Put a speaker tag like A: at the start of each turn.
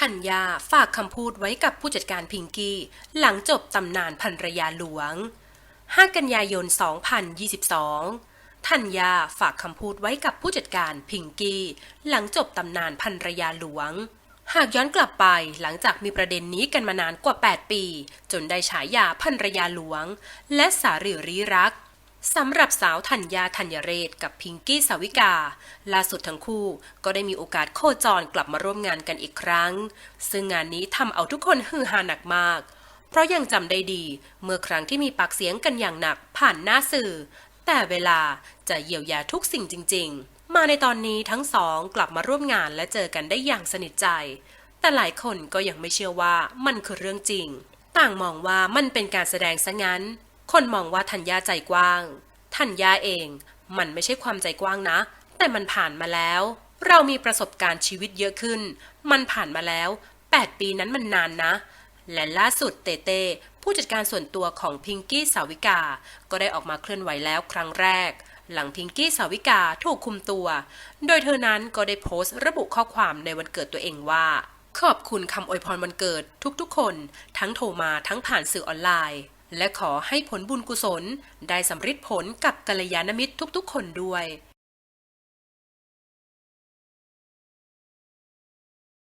A: ธัญญาฝากคำพูดไว้กับผู้จัดการพิงกี้ หลังจบตำนานภรรยาหลวง 5 กันยายน 2022 ธัญญาฝากคำพูดไว้กับผู้จัดการพิงกี้ หลังจบตำนานภรรยาหลวง หากย้อนกลับไปหลังจากมีประเด็นนี้กันมานานกว่า 8 ปี จนได้ฉายาภรรยาหลวง และสารีริรัก สำหรับสาวธัญญาธัญเรศกับพิงกี้สาวิกา ล่าสุดทั้งคู่ก็ได้มีโอกาสโคจรกลับมาร่วมงานกันอีกครั้ง ซึ่งงานนี้ทำเอาทุกคนฮือฮาหนักมาก เพราะยังจำได้ดีเมื่อครั้งที่มีปากเสียงกันอย่างหนักผ่านหน้าสื่อ แต่เวลาจะเยียวยาทุกสิ่งจริง ๆ มาในตอนนี้ทั้งสองกลับมาร่วมงานและเจอกันได้อย่างสนิทใจ แต่หลายคนก็ยังไม่เชื่อว่ามันคือเรื่องจริง ต่างมองว่ามันเป็นการแสดงซะงั้น คนมองว่าธัญญาใจกว้าง ธัญญาเอง มันไม่ใช่ความใจกว้างนะ แต่มันผ่านมาแล้ว เรามีประสบการณ์ชีวิตเยอะขึ้น มันผ่านมาแล้ว 8 ปีนั้นมันนานนะ และล่าสุดเตเต้ผู้จัดการส่วนตัวของพิงกี้สาวิกา ก็ได้ออกมาเคลื่อนไหวแล้วครั้งแรก หลังพิงกี้สาวิกาถูกคุมตัว โดยเธอนั้นก็ได้โพสต์ระบุข้อความในวันเกิดตัวเองว่า ขอบคุณคำอวยพรวันเกิดทุกๆคน ทั้งโทรมาทั้งผ่านสื่อออนไลน์ และขอให้ผลบุญกุศลได้สำฤทธิ์ผลกับกัลยาณมิตรทุกๆ คนด้วย